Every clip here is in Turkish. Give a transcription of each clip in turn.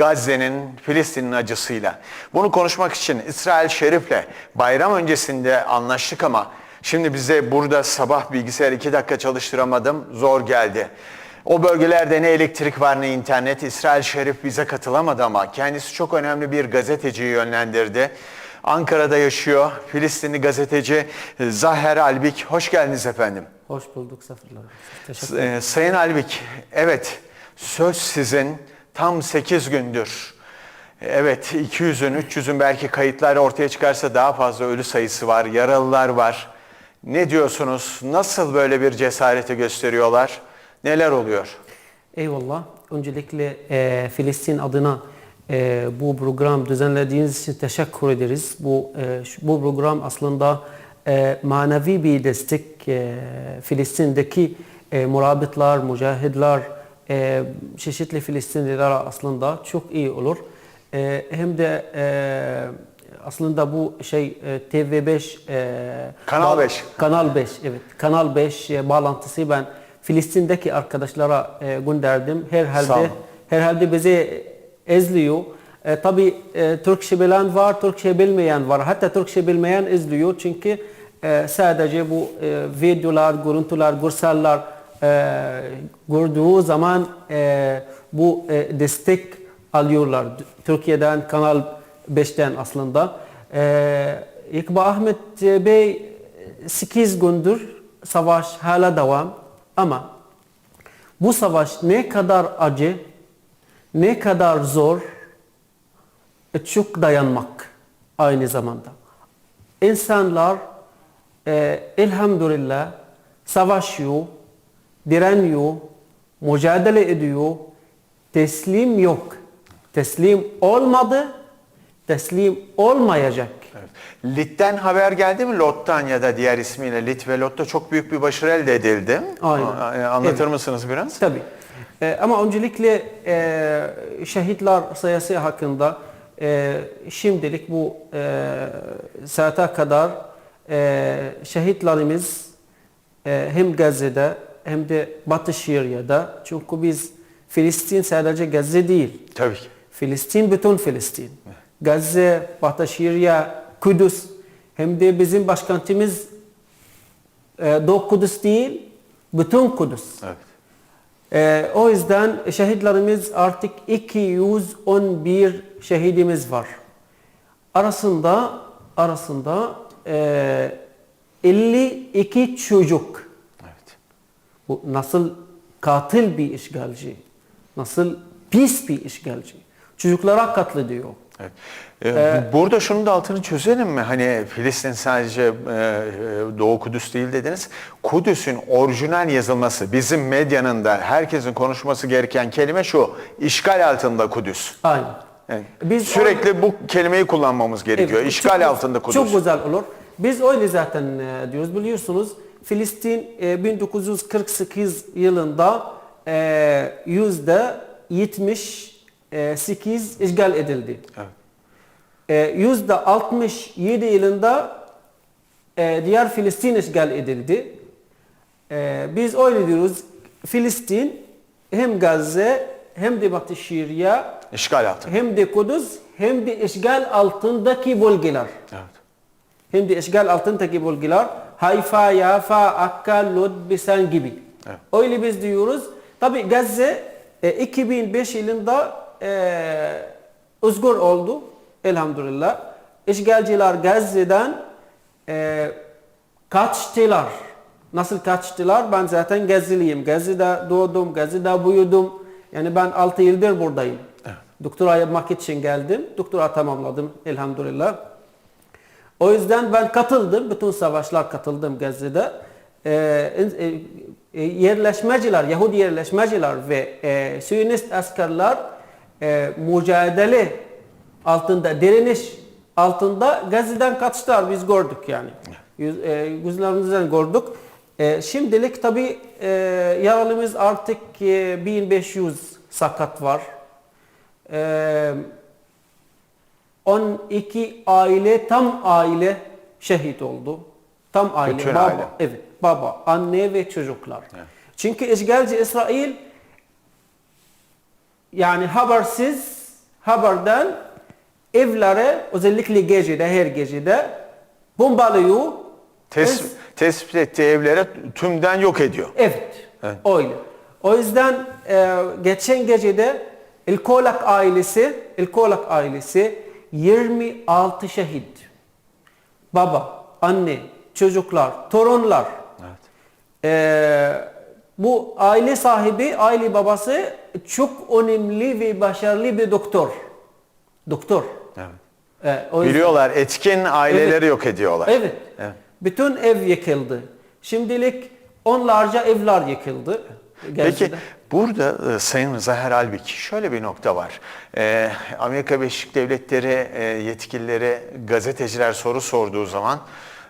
Gazze'nin, Filistin'in acısıyla. Bunu konuşmak için İsrail Şerif'le bayram öncesinde anlaştık ama şimdi bize burada sabah bilgisayar iki dakika çalıştıramadım, zor geldi. O bölgelerde ne elektrik var ne internet. İsrail Şerif bize katılamadı ama kendisi çok önemli bir gazeteciyi yönlendirdi. Ankara'da yaşıyor. Filistinli gazeteci Zaher Albik. Hoş geldiniz efendim. Hoş bulduk Zaferler. Teşekkür Ee, Sayın Albik, evet söz sizin tam 8 gündür. Evet 200'ün 300'ün belki kayıtlar ortaya çıkarsa daha fazla ölü sayısı var, yaralılar var. Ne diyorsunuz? Nasıl böyle bir cesareti gösteriyorlar? Neler oluyor? Eyvallah. Öncelikle e, Filistin adına e, bu program düzenlediğiniz için teşekkür ederiz. Bu e, bu program aslında e, manevi bir destek e, Filistin'deki e, murabitler, mücahidler, e, çeşitli Filistinlilere aslında çok iyi olur. E, hem de e, aslında bu şey e, TV5 e, Kanal ba- 5. Kanal 5 evet. Kanal 5 e, bağlantısı ben Filistin'deki arkadaşlara e, gönderdim. Herhalde herhalde bizi izliyor. E, tabii e, Türkçe bilen var, Türkçe bilmeyen var. Hatta Türkçe bilmeyen izliyor çünkü e, sadece bu e, videolar, görüntüler, görseller e, gördüğü zaman e, bu e, destek alıyorlar. Türkiye'den Kanal 5'ten aslında. E, İkba Ahmet Bey 8 gündür savaş hala devam ama bu savaş ne kadar acı, ne kadar zor, e, çok dayanmak aynı zamanda. İnsanlar e, elhamdülillah savaşıyor, direniyor, mücadele ediyor, teslim yok. Teslim olmadı, teslim olmayacak. Evet. Lit'ten haber geldi mi? Lot'tan ya da diğer ismiyle Lit ve Lot'ta çok büyük bir başarı elde edildi. Aynen. E, Anlatır Evet. mısınız biraz? Tabii. Ee, ama öncelikle e, şehitler sayısı hakkında e, şimdilik bu e, saate kadar e, şehitlerimiz e, hem Gazze'de hem de Batı Şirya'da çünkü biz Filistin sadece Gazze değil. Tabii ki. Filistin bütün Filistin. Gazze, Batı Şirya, Kudüs hem de bizim başkentimiz e, Doğu Kudüs değil, bütün Kudüs. Evet. E, o yüzden şehitlerimiz artık 211 şehidimiz var. Arasında arasında e, 52 çocuk. Evet. Bu nasıl katil bir işgalci, nasıl pis bir işgalci. Çocuklara katlediyor. Evet. Ee, Burada şunun da altını çözelim mi? Hani Filistin sadece e, e, Doğu Kudüs değil dediniz. Kudüs'ün orijinal yazılması, bizim medyanın da herkesin konuşması gereken kelime şu. İşgal altında Kudüs. Aynen. Yani Biz sürekli bu kelimeyi kullanmamız gerekiyor. Evet, İşgal çok- altında Kudüs. Çok güzel olur. Biz öyle zaten e, diyoruz biliyorsunuz. Filistin e, 1948 yılında e, yüzde 78 işgal edildi. Evet. E, Yüzde 67 yılında e, diğer Filistin işgal edildi. E, biz öyle diyoruz. Filistin hem Gazze hem de Batı Şiria İşgal altında. hem de Kudüs hem de işgal altındaki bölgeler. Evet. Hem de işgal altındaki bölgeler Hayfa, Yafa, Akka, Lod, Bisan gibi. Evet. Öyle biz diyoruz. Tabi Gazze e, 2005 yılında e, özgür oldu elhamdülillah. İşgalciler Gazze'den e, kaçtılar. Nasıl kaçtılar? Ben zaten Gazze'liyim. Gazze'de doğdum, Gazze'de büyüdüm. Yani ben 6 yıldır buradayım. Doktora yapmak için geldim. Doktora tamamladım elhamdülillah. O yüzden ben katıldım. Bütün savaşlar katıldım Gazze'de. Ee, e, e, yerleşmeciler, Yahudi yerleşmeciler ve e, Siyonist askerler e, mücadele altında, direniş altında Gazze'den kaçtılar. Biz gördük yani. Yüz, e, gözlerimizden gördük. E, şimdilik tabi e, yaralımız artık e, 1500 sakat var. E, 12 aile, tam aile şehit oldu. Tam aile, Bütün baba, aile. evet, baba, anne ve çocuklar. Çünkü işgalci İsrail yani habersiz haberden evlere özellikle gecede her gecede bombalıyor. Tes- tespit ettiği evlere tümden yok ediyor. Evet, Evet. öyle. O yüzden e, geçen gecede İlkolak ailesi, İlkolak ailesi 26 şehit. Baba, anne, çocuklar, torunlar. Evet. E, bu aile sahibi, aile babası çok önemli ve başarılı bir doktor. Doktor. Evet. E, o yüzden- Biliyorlar etkin aileleri Evet. yok ediyorlar. Evet. Evet. Bütün ev yıkıldı. Şimdilik onlarca evler yıkıldı. Peki. Burada e, Sayın Zaher Albik şöyle bir nokta var. E, Amerika Birleşik Devletleri e, yetkilileri gazeteciler soru sorduğu zaman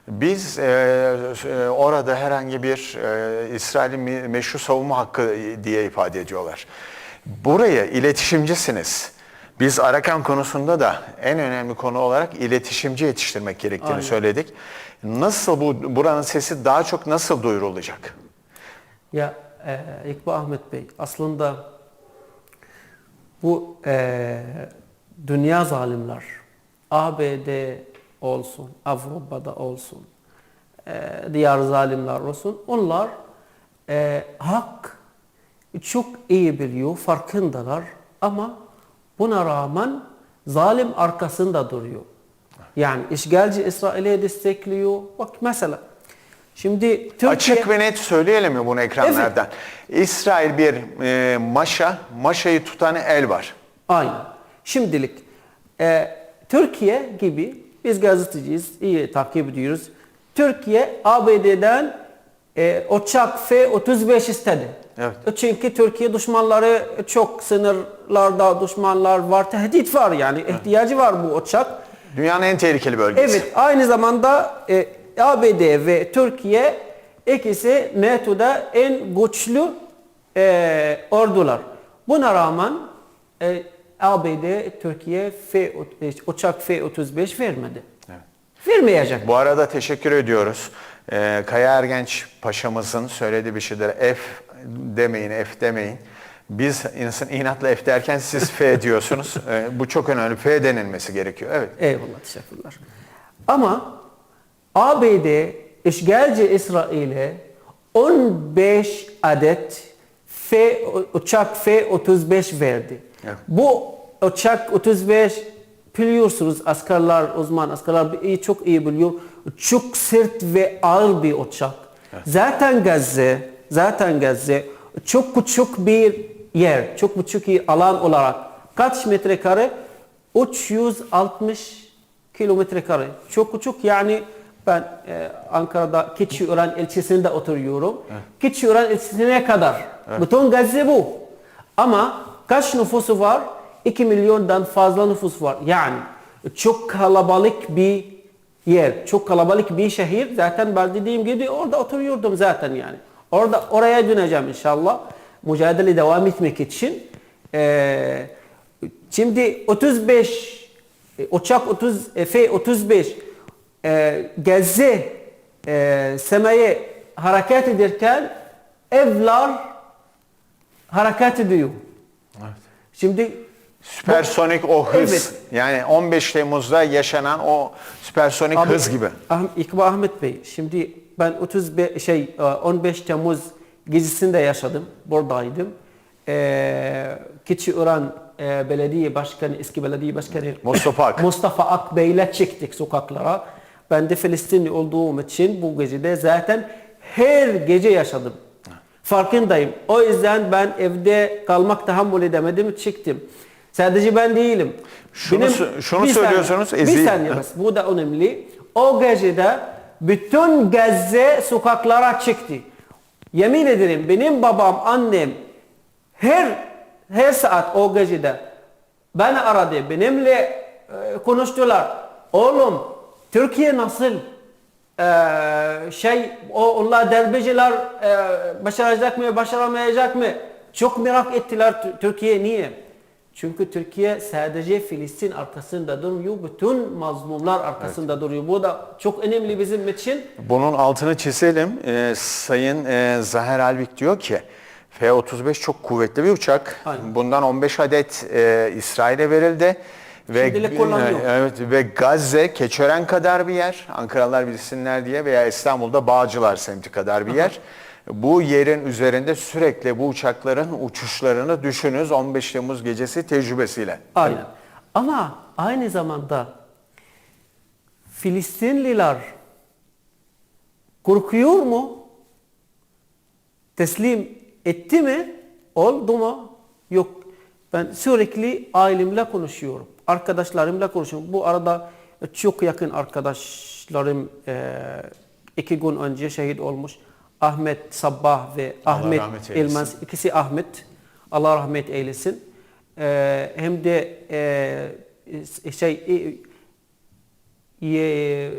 biz e, e, orada herhangi bir e, İsrail'in me- meşru savunma hakkı diye ifade ediyorlar. Buraya iletişimcisiniz. Biz Arakan konusunda da en önemli konu olarak iletişimci yetiştirmek gerektiğini Aynen. söyledik. Nasıl bu buranın sesi daha çok nasıl duyurulacak? Ya e, İkbal Ahmet Bey aslında bu e, dünya zalimler ABD olsun, Avrupa'da olsun, e, diğer zalimler olsun onlar e, hak çok iyi biliyor, farkındalar ama buna rağmen zalim arkasında duruyor. Yani işgalci İsrail'e destekliyor. Bak mesela şimdi Türkiye... Açık ve net söyleyelim mi bunu ekranlardan? İsrail bir e, maşa, maşayı tutan el var. Aynen. Şimdilik e, Türkiye gibi biz gazeteciyiz, iyi takip ediyoruz. Türkiye ABD'den e, uçak F-35 istedi. Evet. Çünkü Türkiye düşmanları çok sınırlarda düşmanlar var, tehdit var yani ihtiyacı var bu uçak. Dünyanın en tehlikeli bölgesi. Evet, aynı zamanda e, ABD ve Türkiye ikisi NATO'da en güçlü e, ordular. Buna rağmen e, ABD Türkiye F, uçak F-35 vermedi. Evet. Vermeyecek. Bu arada teşekkür ediyoruz. Ee, Kaya Ergenç Paşa'mızın söylediği bir şeyler. F demeyin, F demeyin. Biz insan inatla F derken siz F diyorsunuz. Ee, bu çok önemli. F denilmesi gerekiyor. Evet. Eyvallah teşekkürler. Ama ABD işgalci İsrail'e 15 adet F, uçak F-35 verdi. Evet. Bu uçak 35 biliyorsunuz askerler, uzman askerler iyi, çok iyi biliyor. Çok sert ve ağır bir uçak. Zaten Gazze, zaten Gazze çok küçük bir yer, çok küçük bir alan olarak kaç metrekare? 360 kilometre kare. Çok küçük yani ben e, Ankara'da Keçiören ilçesinde oturuyorum. Keçiören ilçesine kadar. Bütün Gazze bu. Ama kaç nüfusu var? 2 milyondan fazla nüfus var. Yani çok kalabalık bir yer, çok kalabalık bir şehir. Zaten ben dediğim gibi orada oturuyordum zaten yani. Orada oraya döneceğim inşallah. Mücadele devam etmek için. Ee, şimdi 35 e, uçak 30 e, F-35 e, Gazze e, semaya hareket ederken evler hareket ediyor. Evet. Şimdi Süpersonik o hız. Evet. Yani 15 Temmuz'da yaşanan o süpersonik Abi, hız gibi. Ah, İkbal Ahmet Bey, şimdi ben 35 şey e, 15 Temmuz gezisinde yaşadım, buradaydım. Ee, Keçiören e, Belediye Başkanı, eski belediye başkanı Mustafa Ak. Mustafa Akbey'le çıktık sokaklara. Ben de Filistinli olduğum için bu gecede zaten her gece yaşadım. Farkındayım. O yüzden ben evde kalmak tahammül edemedim, çıktım. Sadece ben değilim. Şunu şunu Bir saniye, söylüyorsunuz, Bir eziyet- saniye bas. Bu da önemli. O gecede bütün Gazze sokaklara çıktı. Yemin ederim benim babam, annem her her saat o gecede beni aradı. Benimle e, konuştular. Oğlum Türkiye nasıl? Ee, şey o onlar derbeciler e, başaracak mı, başaramayacak mı? Çok merak ettiler Tü- Türkiye niye? Çünkü Türkiye sadece Filistin arkasında durmuyor, bütün mazlumlar arkasında duruyor. Bu da çok önemli bizim için. Bunun altını çizelim. Ee, Sayın e, Zaher Albik diyor ki F-35 çok kuvvetli bir uçak. Aynen. Bundan 15 adet e, İsrail'e verildi. Ve, Şimdilik kullanıyor. Evet ve Gazze, Keçören kadar bir yer. Ankaralılar bilsinler diye veya İstanbul'da Bağcılar semti kadar bir yer. Bu yerin üzerinde sürekli bu uçakların uçuşlarını düşünüz 15 Temmuz gecesi tecrübesiyle. Aynen. Ama aynı zamanda Filistinliler korkuyor mu? Teslim etti mi? Oldu mu? Yok. Ben sürekli ailemle konuşuyorum. Arkadaşlarımla konuşuyorum. Bu arada çok yakın arkadaşlarım eee, iki gün önce şehit olmuş. Ahmet Sabbah ve Ahmet. Elmas İkisi Ahmet. Allah rahmet eylesin. Ee, hem de e, şey e,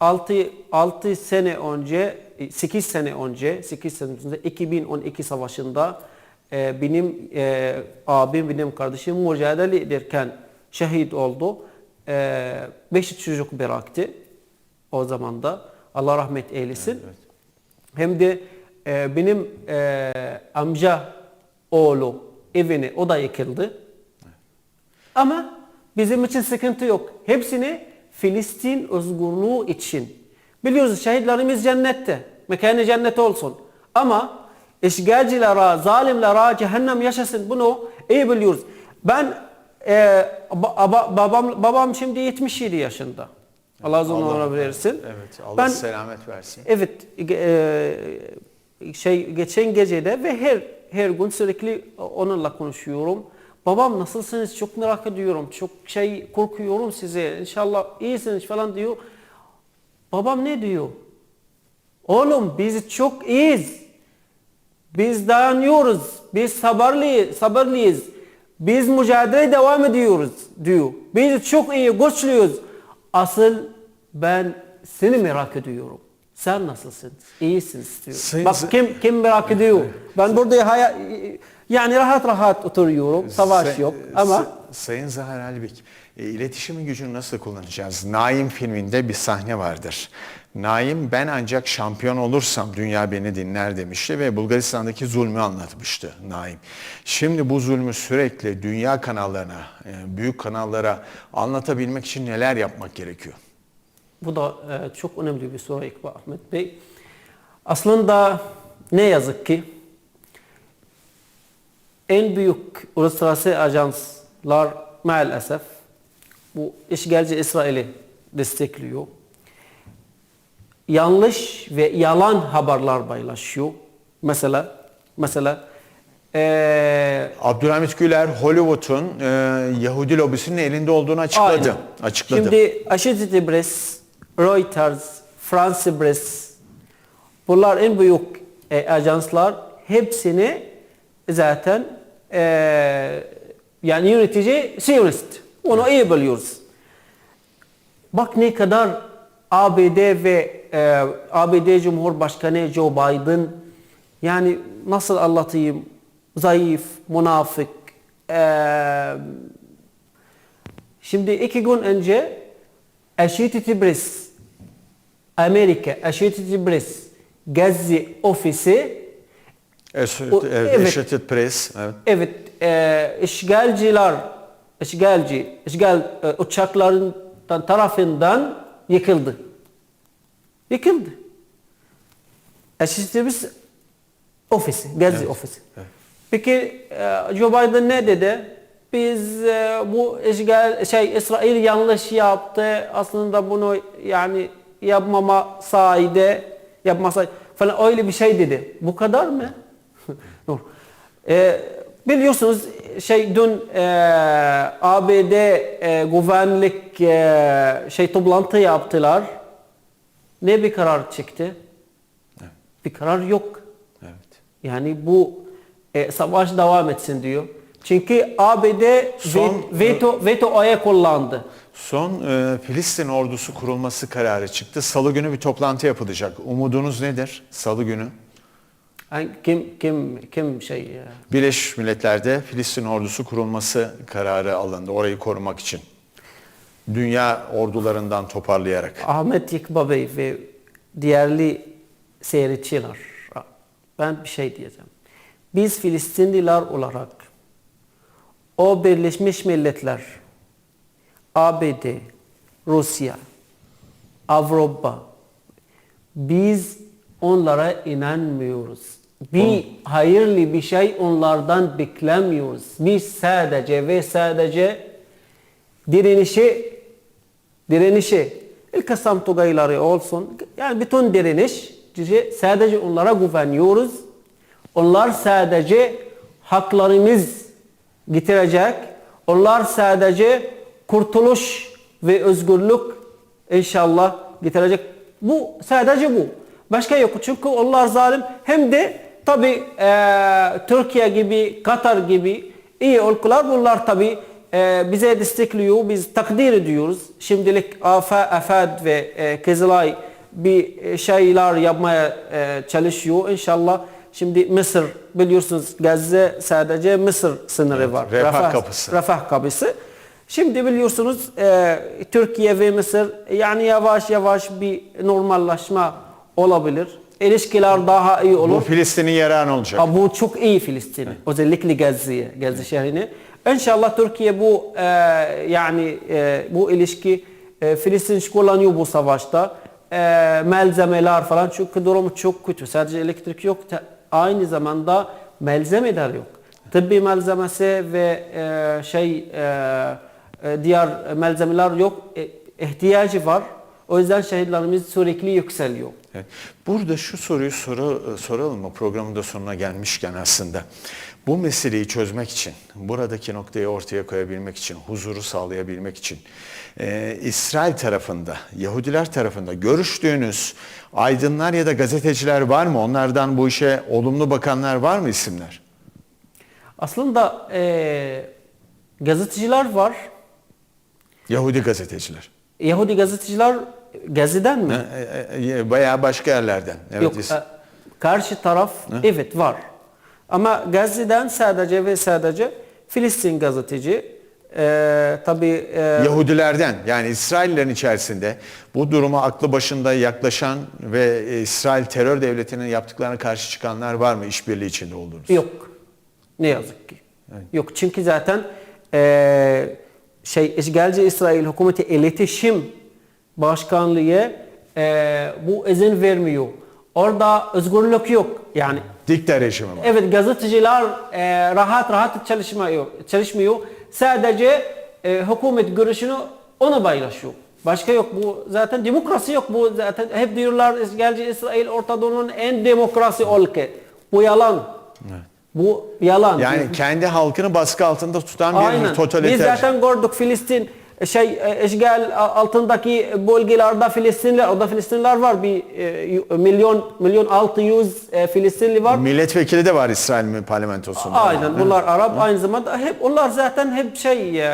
6 6 sene önce 8 sene önce 8 sene önce 2012 savaşında e, benim e, abim benim kardeşim mücadele ederken şehit oldu. 5 çocuk bıraktı o zaman da. Allah rahmet eylesin. Hem de e, benim e, amca oğlu evini o da yıkıldı. Ama bizim için sıkıntı yok. Hepsini Filistin özgürlüğü için. Biliyoruz şehitlerimiz cennette. Mekanı cennet olsun. Ama işgalcilere, zalimlere cehennem yaşasın. Bunu iyi biliyoruz. Ben e, ba- ba- babam babam şimdi 77 yaşında. Allah uzun Allah- ömür versin. Evet Allah Ben selamet versin. Evet, e, şey geçen gece de ve her her gün sürekli onunla konuşuyorum. Babam nasılsınız? Çok merak ediyorum. Çok şey korkuyorum size. İnşallah iyisiniz falan diyor. Babam ne diyor? Oğlum biz çok iyiyiz. Biz dayanıyoruz. Biz sabırlı, sabırlıyız. Biz mücadele devam ediyoruz diyor. Biz çok iyi, güçlüyüz. Asıl ben seni merak ediyorum. Sen nasılsın? İyisin diyor. Sayın Bak kim kim merak ediyor. Ben burada haya, yani rahat rahat oturuyorum. Savaş Say- yok ama Sa- Sayın Zahar Alibek, e, iletişimin gücünü nasıl kullanacağız? Naim filminde bir sahne vardır. Naim ben ancak şampiyon olursam dünya beni dinler demişti ve Bulgaristan'daki zulmü anlatmıştı Naim. Şimdi bu zulmü sürekli dünya kanallarına, e, büyük kanallara anlatabilmek için neler yapmak gerekiyor? Bu da e, çok önemli bir soru İkbal Ahmet Bey. Aslında ne yazık ki en büyük uluslararası ajanslar maalesef bu işgalci İsrail'i destekliyor. Yanlış ve yalan haberler paylaşıyor. Mesela mesela e, Abdülhamit Güler Hollywood'un e, Yahudi lobisinin elinde olduğunu açıkladı. Aynen. Açıkladı. Şimdi Associated Press, Reuters, France Press bunlar en büyük e, ajanslar hepsini zaten e, yani yönetici Siyonist. Onu iyi biliyoruz. Bak ne kadar ABD ve e, ABD Cumhurbaşkanı Joe Biden yani nasıl anlatayım zayıf, münafık, e, Şimdi iki gün önce Associated Press, Amerika Associated Press Gazze ofisi Associated, O- evet. Associated Press. Evet. evet e, işgalciler işgalci işgal e, uçaklarından tarafından yıkıldı. Yıkıldı. Press ofisi, Gazze ofisi. Peki e, Joe Biden ne dedi? Biz e, bu işgal şey İsrail yanlış yaptı. Aslında bunu yani yapmama sayede yapmasa falan öyle bir şey dedi. Bu kadar mı? Dur. E, biliyorsunuz şey dün e, ABD e, güvenlik e, şey toplantı yaptılar. Ne bir karar çıktı? Bir karar yok. Evet. Yani bu e, savaş devam etsin diyor. Çünkü ABD Son- ve- veto veto oya kullandı. Son e, Filistin ordusu kurulması kararı çıktı. Salı günü bir toplantı yapılacak. Umudunuz nedir Salı günü? Yani kim kim kim şey e, Birleşmiş Milletler'de Filistin ordusu kurulması kararı alındı orayı korumak için. Dünya ordularından toparlayarak. Ahmet Yıkba Bey ve diğerli seyirciler ben bir şey diyeceğim. biz Filistinliler olarak o Birleşmiş Milletler, ABD, Rusya, Avrupa biz onlara inanmıyoruz. Bir hayırlı bir şey onlardan beklemiyoruz. Biz sadece ve sadece direnişi direnişi ilk Kasam Tugayları olsun yani bütün direniş sadece onlara güveniyoruz. Onlar sadece haklarımız getirecek. Onlar sadece kurtuluş ve özgürlük inşallah getirecek. Bu sadece bu. Başka yok. Çünkü onlar zalim hem de tabi Türkiye gibi, Katar gibi iyi ülkeler bunlar tabi bize destekliyor. Biz takdir ediyoruz. Şimdilik AFA, AFAD ve e, Kızılay bir şeyler yapmaya e, çalışıyor. İnşallah şimdi Mısır biliyorsunuz Gazze sadece Mısır sınırı var. Refah kapısı. Refah kapısı. Şimdi biliyorsunuz e, Türkiye ve Mısır yani yavaş yavaş bir normallaşma olabilir. İlişkiler daha iyi olur. Bu Filistin'in yararı olacak. Ha, bu çok iyi Filistin. Özellikle Gazze'ye, Gazze şehrine. İnşallah Türkiye bu e, yani e, bu ilişki e, Filistin kullanıyor bu savaşta. E, malzemeler falan çünkü durumu çok kötü. Sadece elektrik yok. Aynı zamanda malzemeler yok. Tıbbi malzemesi ve e, şey e, e, diğer malzemeler yok. E, ihtiyacı var. O yüzden şehirlerimiz sürekli yükseliyor. Evet. Burada şu soruyu soru, soralım mı programın da sonuna gelmişken aslında. Bu meseleyi çözmek için, buradaki noktayı ortaya koyabilmek için, huzuru sağlayabilmek için e, İsrail tarafında, Yahudiler tarafında görüştüğünüz aydınlar ya da gazeteciler var mı? Onlardan bu işe olumlu bakanlar var mı isimler? Aslında e, gazeteciler var. Yahudi gazeteciler. Yahudi gazeteciler Gazze'den mi? E, e, Bayağı başka yerlerden. Evet, Yok. e, karşı taraf evet var. Ama Gazze'den sadece ve sadece Filistin gazeteci e, tabii e, Yahudilerden yani İsraillerin içerisinde bu duruma aklı başında yaklaşan ve İsrail terör devletinin yaptıklarına karşı çıkanlar var mı işbirliği içinde olduğunuz? yok. Ne yazık ki. Yok çünkü zaten e, şey işgalci İsrail hükümeti iletişim başkanlığı e, bu izin vermiyor. Orada özgürlük yok. Yani Dikta rejimi var. Evet gazeteciler e, rahat rahat çalışmıyor. Çalışmıyor. Sadece e, hükümet görüşünü ona paylaşıyor. Başka yok. Bu zaten demokrasi yok. Bu zaten hep diyorlar işgalci İsrail Orta Doğu'nun en demokrasi ülke. Bu yalan. Bu yalan. Yani kendi halkını baskı altında tutan bir Aynen. totaliter. Biz zaten gördük Filistin şey e, işgal altındaki bölgelerde Filistinliler, orada Filistinliler var. Bir e, milyon milyon 600 e, Filistinli var. Milletvekili de var İsrail parlamentosunda. Aynen bunlar Arap aynı zamanda. Hep onlar zaten hep şey e,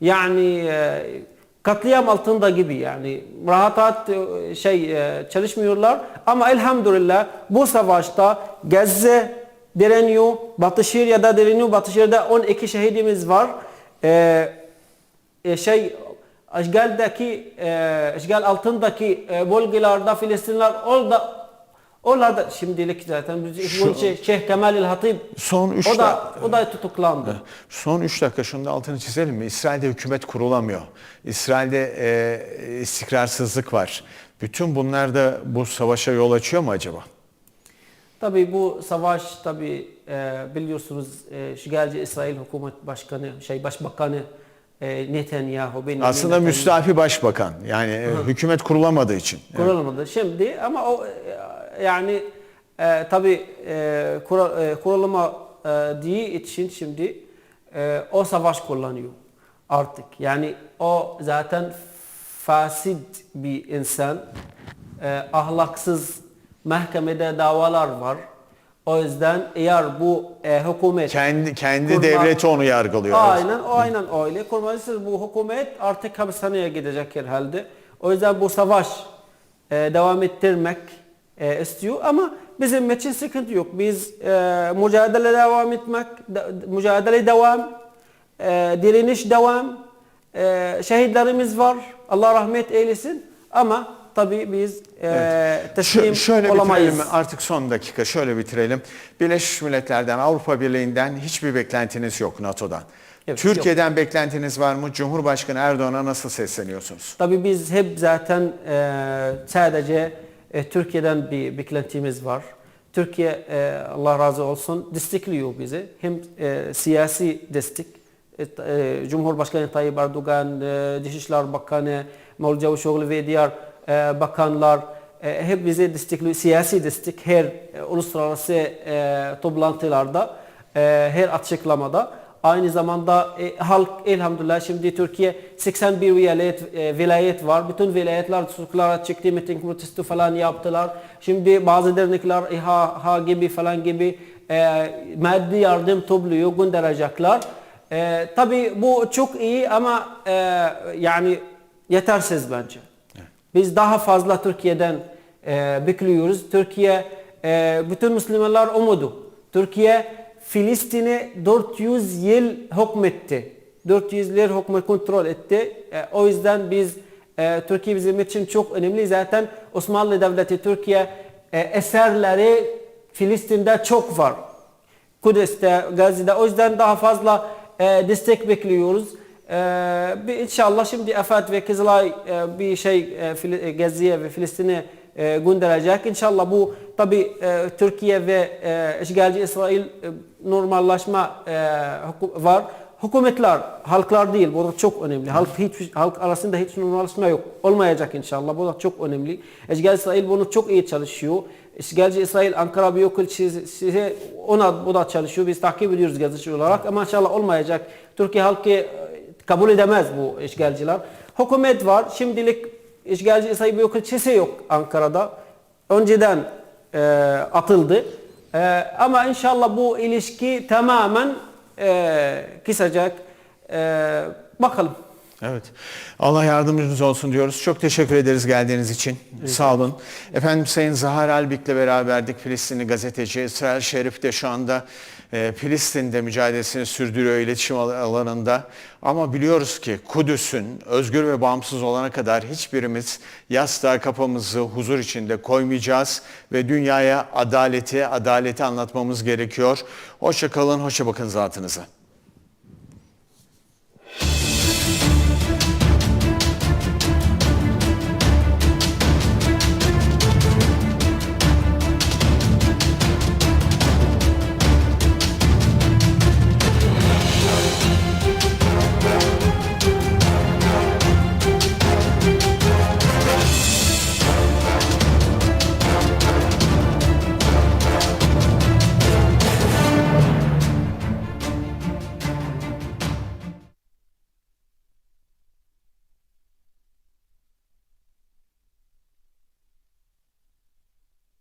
yani e, katliam altında gibi yani. Rahat rahat e, şey e, çalışmıyorlar. Ama elhamdülillah bu savaşta Gazze direniyor, Batı Şeria'da direniyor, Batı Şeria'da 12 şehidimiz var. E, e, şey işgaldeki e, işgal altındaki e, bölgelerde Filistinler orada Oralarda şimdilik zaten biz Şu- Şeyh, Şeyh Kemal el Hatip Son üç o da o da tutuklandı. Son 3 dakika şunu da altını çizelim mi? İsrail'de hükümet kurulamıyor. İsrail'de e, istikrarsızlık var. Bütün bunlar da bu savaşa yol açıyor mu acaba? Tabii bu savaş tabii e, biliyorsunuz e, işgalci İsrail hükümet başkanı şey başbakanı e, Netanyahu Benjamin Aslında Netanyahu müstafi başbakan. Yani e, hükümet kurulamadığı için. Evet. kurulmadı şimdi ama o e, yani e, tabii e, kura, e, kurulma e, diye için şimdi e, o savaş kullanıyor artık. Yani o zaten fasit bir insan, e, ahlaksız mahkemede davalar var. O yüzden eğer bu e, hükümet Kendi kendi Kurma- devleti onu yargılıyor. Aynen, o aynen öyle. Kurmancısız bu hükümet artık hapishaneye gidecek herhalde. O yüzden bu savaş e, devam ettirmek e, istiyor ama bizim için sıkıntı yok. Biz e, mücadele devam etmek, de, mücadele devam, e, direniş devam, e, şehitlerimiz var. Allah rahmet eylesin ama tabii biz e, teslim şöyle olamayız. bitirelim artık son dakika şöyle bitirelim. Birleşmiş Milletler'den, Avrupa Birliği'nden hiçbir beklentiniz yok NATO'dan. Evet, Türkiye'den beklentiniz var mı? Cumhurbaşkanı Erdoğan'a nasıl sesleniyorsunuz? Tabii biz hep zaten e, sadece e, Türkiye'den bir beklentimiz var. Türkiye e, Allah razı olsun destekliyor bizi. Hem e, siyasi destek, e, e, Cumhurbaşkanı Tayyip Erdoğan, e, Dışişler Bakanı Mevlüt Çavuşoğlu ve diğer e, bakanlar e, hep bize destekliyor. Siyasi destek her e, uluslararası toplantılarda, her açıklamada. Aynı zamanda e, halk elhamdülillah şimdi Türkiye 81 vilayet, e, vilayet var. Bütün vilayetler sokaklara çıktı, miting protesto falan yaptılar. Şimdi bazı dernekler İHA Ha gibi falan gibi e, maddi yardım topluyor, gönderecekler. E, tabii bu çok iyi ama e, yani yetersiz bence. Biz daha fazla Türkiye'den e, bekliyoruz. Türkiye e, bütün Müslümanlar umudu. Türkiye Filistin'i 400 yıl hükmetti. 400 yıl hükmet kontrol etti. E, o yüzden biz e, Türkiye bizim için çok önemli. Zaten Osmanlı Devleti Türkiye e, eserleri Filistin'de çok var. Kudüs'te, Gazze'de. O yüzden daha fazla e, destek bekliyoruz. E, bir inşallah şimdi Efat ve Kızılay e, bir şey e, e, Gazze'ye ve Filistin'e e, gönderecek. İnşallah bu tabi e, Türkiye ve e, işgalci İsrail e, normallaşma e, var. Hükümetler, halklar değil. Bu da çok önemli. Halk hiç halk arasında hiç normalleşme yok. Olmayacak inşallah. Bu da çok önemli. İşgal İsrail bunu çok iyi çalışıyor. İşgalci İsrail Ankara Büyükelçisi ona bu da çalışıyor. Biz takip ediyoruz gazeteci olarak ama inşallah olmayacak. Türkiye halkı kabul edemez bu işgalciler. Hükümet var. Şimdilik işgalci İsrail Büyükelçisi yok Ankara'da. Önceden e, atıldı. E, ama inşallah bu ilişki tamamen e, kısacak. E, bakalım. Evet. Allah yardımcınız olsun diyoruz. Çok teşekkür ederiz geldiğiniz için. Sağ olun. Efendim Sayın Zahar Albik'le beraberdik. Filistinli gazeteci İsrail Şerif de şu anda e, Filistin'de mücadelesini sürdürüyor iletişim al- alanında. Ama biliyoruz ki Kudüs'ün özgür ve bağımsız olana kadar hiçbirimiz yastığa kafamızı huzur içinde koymayacağız ve dünyaya adaleti, adaleti anlatmamız gerekiyor. Hoşça kalın, hoşça bakın zatınıza.